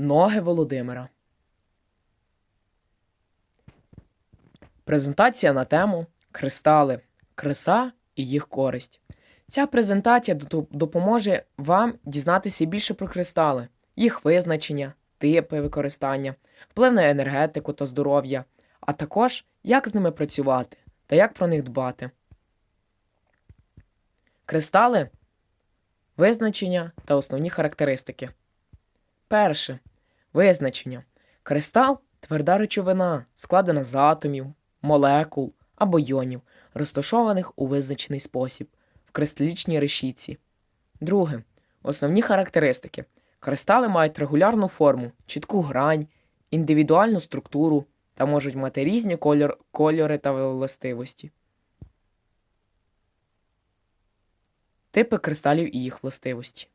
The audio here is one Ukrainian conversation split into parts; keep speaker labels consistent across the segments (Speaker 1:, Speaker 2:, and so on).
Speaker 1: Ноги Володимира. Презентація на тему Кристали, криса і їх користь. Ця презентація допоможе вам дізнатися більше про кристали, їх визначення, типи використання, вплив на енергетику та здоров'я, а також як з ними працювати та як про них дбати. Кристали визначення та основні характеристики. Перше. Визначення. Кристал тверда речовина, складена з атомів, молекул або йонів, розташованих у визначений спосіб в кристалічній решітці. Друге. Основні характеристики. Кристали мають регулярну форму, чітку грань, індивідуальну структуру та можуть мати різні кольор, кольори та властивості. Типи кристалів і їх властивості.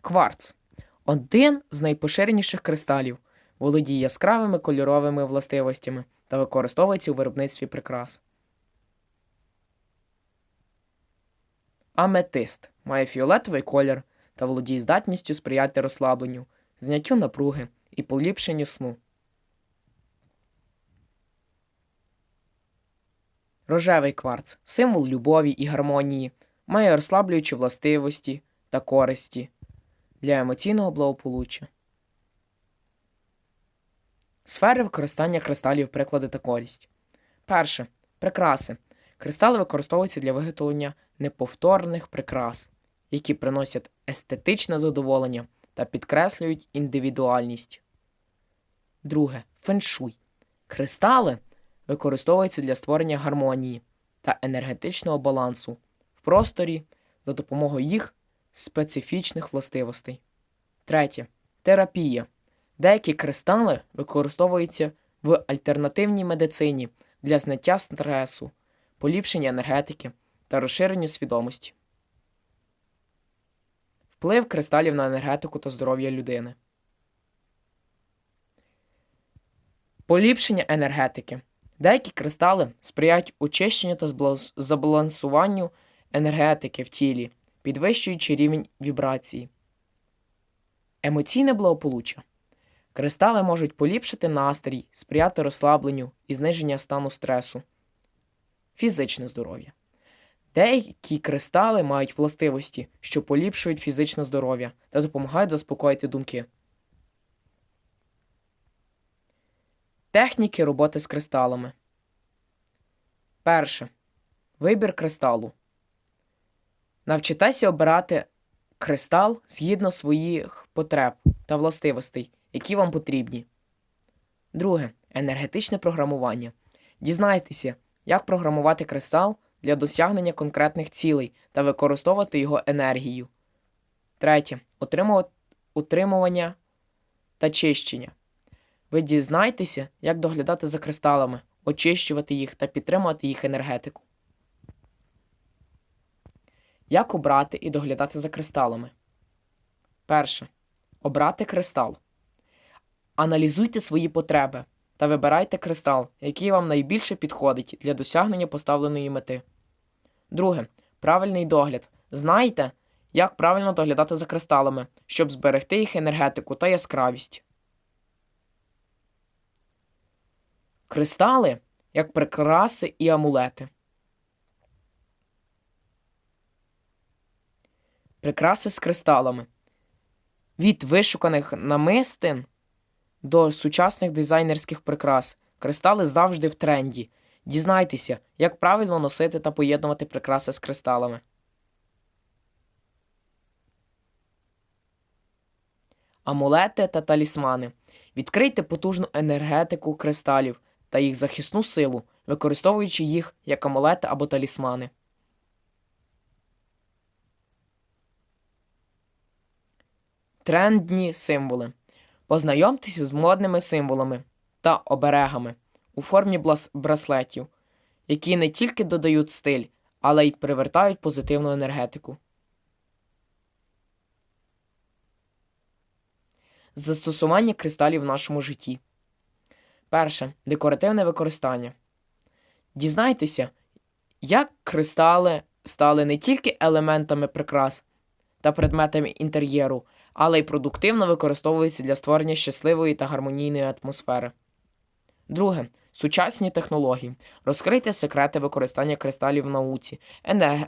Speaker 1: Кварц один з найпоширеніших кристалів, володіє яскравими кольоровими властивостями та використовується у виробництві прикрас. Аметист має фіолетовий колір та володіє здатністю сприяти розслабленню, зняттю напруги і поліпшенню сну. Рожевий кварц символ любові і гармонії, має розслаблюючі властивості та користі для емоційного благополуччя. Сфери використання кристалів, приклади та користь. Перше. Прикраси. Кристали використовуються для виготовлення неповторних прикрас, які приносять естетичне задоволення та підкреслюють індивідуальність. Друге. Феншуй. Кристали використовуються для створення гармонії та енергетичного балансу в просторі за допомогою їх специфічних властивостей. Третє. Терапія. Деякі кристали використовуються в альтернативній медицині для зняття стресу, поліпшення енергетики та розширення свідомості. Вплив кристалів на енергетику та здоров'я людини. Поліпшення енергетики. Деякі кристали сприяють очищенню та збаланс- забалансуванню енергетики в тілі, підвищуючи рівень вібрації. Емоційне благополуччя. Кристали можуть поліпшити настрій, сприяти розслабленню і зниження стану стресу. Фізичне здоров'я. Деякі кристали мають властивості, що поліпшують фізичне здоров'я та допомагають заспокоїти думки. Техніки роботи з кристалами. Перше. Вибір кристалу. Навчитеся обирати кристал згідно своїх потреб та властивостей, які вам потрібні. Друге. Енергетичне програмування. Дізнайтеся, як програмувати кристал для досягнення конкретних цілей та використовувати його енергію. Третє. Утримування та чищення. Ви дізнайтеся, як доглядати за кристалами, очищувати їх та підтримувати їх енергетику. Як обрати і доглядати за кристалами? Перше. Обрати кристал. Аналізуйте свої потреби та вибирайте кристал, який вам найбільше підходить для досягнення поставленої мети. Друге. Правильний догляд. Знайте, як правильно доглядати за кристалами, щоб зберегти їх енергетику та яскравість. Кристали як прикраси і амулети. Прикраси з кристалами. Від вишуканих намистин до сучасних дизайнерських прикрас. Кристали завжди в тренді. Дізнайтеся, як правильно носити та поєднувати прикраси з кристалами. Амулети та талісмани. Відкрийте потужну енергетику кристалів та їх захисну силу, використовуючи їх як амулети або талісмани. Трендні символи. Познайомтеся з модними символами та оберегами у формі браслетів, які не тільки додають стиль, але й привертають позитивну енергетику. Застосування кристалів в нашому житті. Перше. Декоративне використання. Дізнайтеся, як кристали стали не тільки елементами прикрас, та предметами інтер'єру, але й продуктивно використовується для створення щасливої та гармонійної атмосфери. Друге. Сучасні технології. Розкрийте секрети використання кристалів в науці,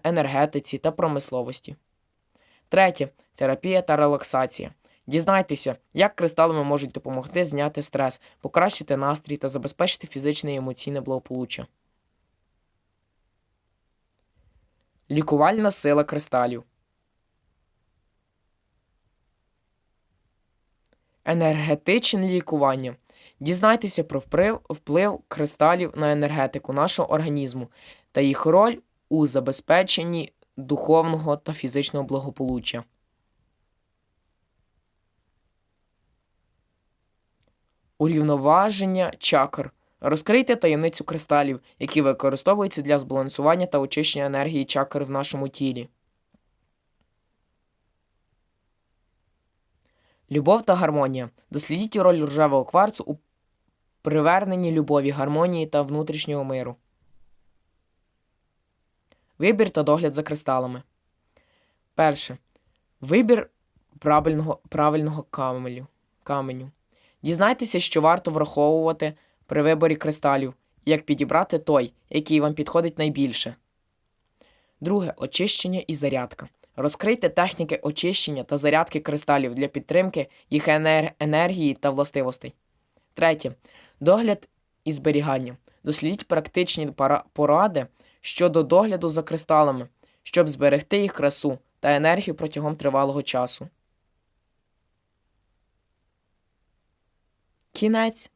Speaker 1: енергетиці та промисловості. Третє. Терапія та релаксація. Дізнайтеся, як кристалами можуть допомогти зняти стрес, покращити настрій та забезпечити фізичне і емоційне благополуччя. Лікувальна сила кристалів. Енергетичне лікування. Дізнайтеся про вприв- вплив кристалів на енергетику нашого організму та їх роль у забезпеченні духовного та фізичного благополуччя. Урівноваження чакр. Розкрийте таємницю кристалів, які використовуються для збалансування та очищення енергії чакр в нашому тілі. Любов та гармонія. Дослідіть роль рожевого кварцу у приверненні любові, гармонії та внутрішнього миру. Вибір та догляд за кристалами. Перше. Вибір правильного, правильного каменю. каменю. Дізнайтеся, що варто враховувати при виборі кристалів, як підібрати той, який вам підходить найбільше. Друге очищення і зарядка. Розкрийте техніки очищення та зарядки кристалів для підтримки їх енергії та властивостей. Третє. Догляд і зберігання. Дослідіть практичні поради щодо догляду за кристалами, щоб зберегти їх красу та енергію протягом тривалого часу. Кінець.